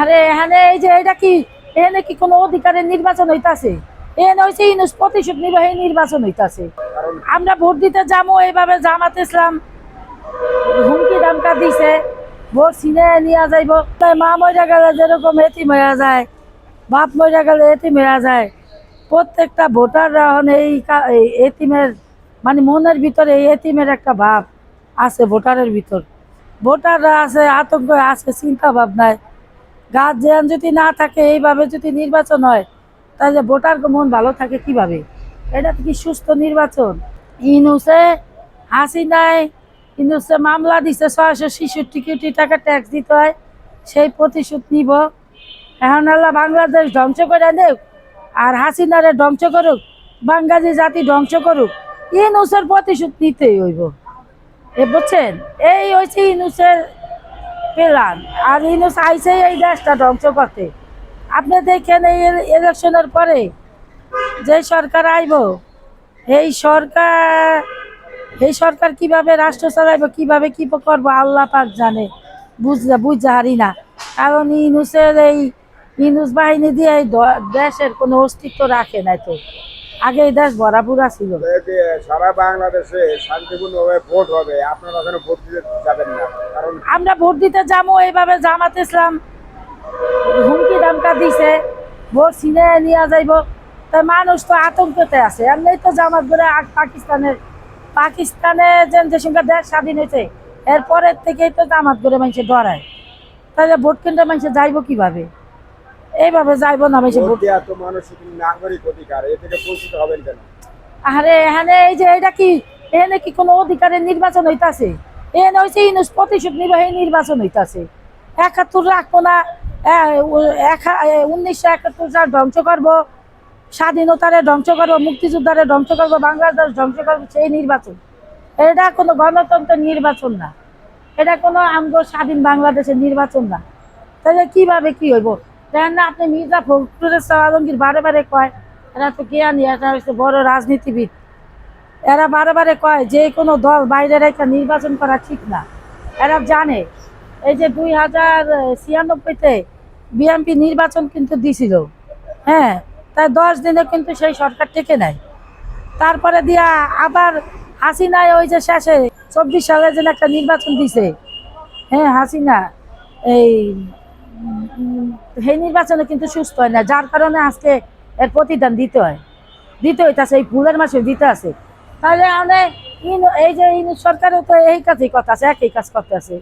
আরে এখানে এই যে এটা কি? এখানে কি কোনো অধিকারের নির্বাচন হইতাছে? এখানে হয়েছে ইনুস প্রতিশোধ এই নির্বাচন হইতাছে। আমরা ভোট দিতে যাব এইভাবে জামাত ইসলাম হুমকি দামকা দিছে। ভোট সিনে নিয়ে যাইব। তাই মা মরে গেলে যেরকম এটি মেরা যায় বাপ মরে গেলে এটি মেরা যায়। প্রত্যেকটা ভোটাররা হন এই এতিমের মানে মনের ভিতরে এই এতিমের একটা ভাব আছে ভোটারের ভিতর। ভোটাররা আছে আতঙ্ক আছে চিন্তা ভাবনায় গার্জিয়ান যদি না থাকে, এইভাবে যদি নির্বাচন হয়, তাহলে ভোটার মন ভালো থাকে কীভাবে? এটা কি সুস্থ নির্বাচন? ইনুসে হাসিনায়, ইনুসে মামলা দিছে ছয়শো ছেষট্টি কোটি টাকা ট্যাক্স দিতে হয়, সেই প্রতিশোধ নিব। এখন আল্লাহ বাংলাদেশ ধ্বংস করে দেখ আর হাসিনারে ধ্বংস করুক বাঙালি জাতি ধ্বংস করুক, ইনুসের প্রতিশোধ নিতেই হইব। এ বুঝছেন? এই হয়েছে ইনুসের প্ল্যান আর ইনুস আইসে এই দেশটা ধ্বংস করতে। আপনি দেখেন এই ইলেকশনের পরে যে সরকার আইব, এই সরকার এই সরকার কীভাবে রাষ্ট্র চালাইব, কীভাবে কি করব, আল্লাহ পাক জানে। বুঝলে বুঝতে হারি না। কারণ ইনুসের এই ইনুস বাহিনী দিয়ে এই দেশের কোনো অস্তিত্ব রাখে নাই তো। আগে এই দেশ ভরাপুরা ছিল। সারা বাংলাদেশে শান্তিপূর্ণভাবে ভোট হবে আপনারা ওখানে ভোট দিতে যাবেন না? কারণ আমরা ভোট দিতে যাব এইভাবে জামাত ইসলাম হুমকি দামটা দিছে ভোট সিনে নিয়ে যাইব। তাই মানুষ তো আতঙ্কতে আছে। এমনি তো জামাত করে আগ- পাকিস্তানের পাকিস্তানে যে যে সঙ্গে দেশ স্বাধীন হয়েছে এরপরের থেকেই তো জামাত করে মানুষে ডরায়। তাহলে ভোট কেন্দ্রে মানুষে যাইব কীভাবে? এইভাবে যাইব না মানুষে ভোট দেওয়া তো মানুষের নাগরিক অধিকার এ থেকে বঞ্চিত হবেন কেন? আরে এখানে এই যে এটা কি? এখানে কি কোনো অধিকারের নির্বাচন হইতাছে? এখানে হয়েছে ইনুস প্রতিশোধ এই নির্বাচন হইতাছে। একাত্তর রাখব না উনিশশো একাত্তর সাল ধ্বংস করব স্বাধীনতারে ধ্বংস করব মুক্তিযোদ্ধারে ধ্বংস করব বাংলাদেশ ধ্বংস করব সেই নির্বাচন। এটা কোনো গণতন্ত্র নির্বাচন না। এটা কোনো আমগো স্বাধীন বাংলাদেশের নির্বাচন না। তাহলে কীভাবে কি হইব? দেখেন না, আপনি মির্জা ফখরুলের আলমগীর বারে বারে কয়, এরা তো জ্ঞানী এটা হচ্ছে বড় রাজনীতিবিদ। এরা বারে বারে কয়, যে কোনো দল বাইরে রেখে নির্বাচন করা ঠিক না। এরা জানে, এই যে দুই হাজার ছিয়ানব্বইতে বিএনপি নির্বাচন কিন্তু দিছিল। হ্যাঁ তাই দশ দিনে কিন্তু সেই সরকার টেকে নেয় তারপরে দিয়া আবার হাসিনায় ওই যে শেষে চব্বিশ সালে যেন একটা নির্বাচন দিছে হ্যাঁ হাসিনা, এই সেই নির্বাচনে কিন্তু সুস্থ হয় না। যার কারণে আজকে এর প্রতিদান দিতে হয়। দিতে হইতাছে, এই ফুলের মাসে দিতে আছে। তাহলে অনেক এই যে সরকারও তো এই কাজই কথা আছে একই কাজ করতে আছে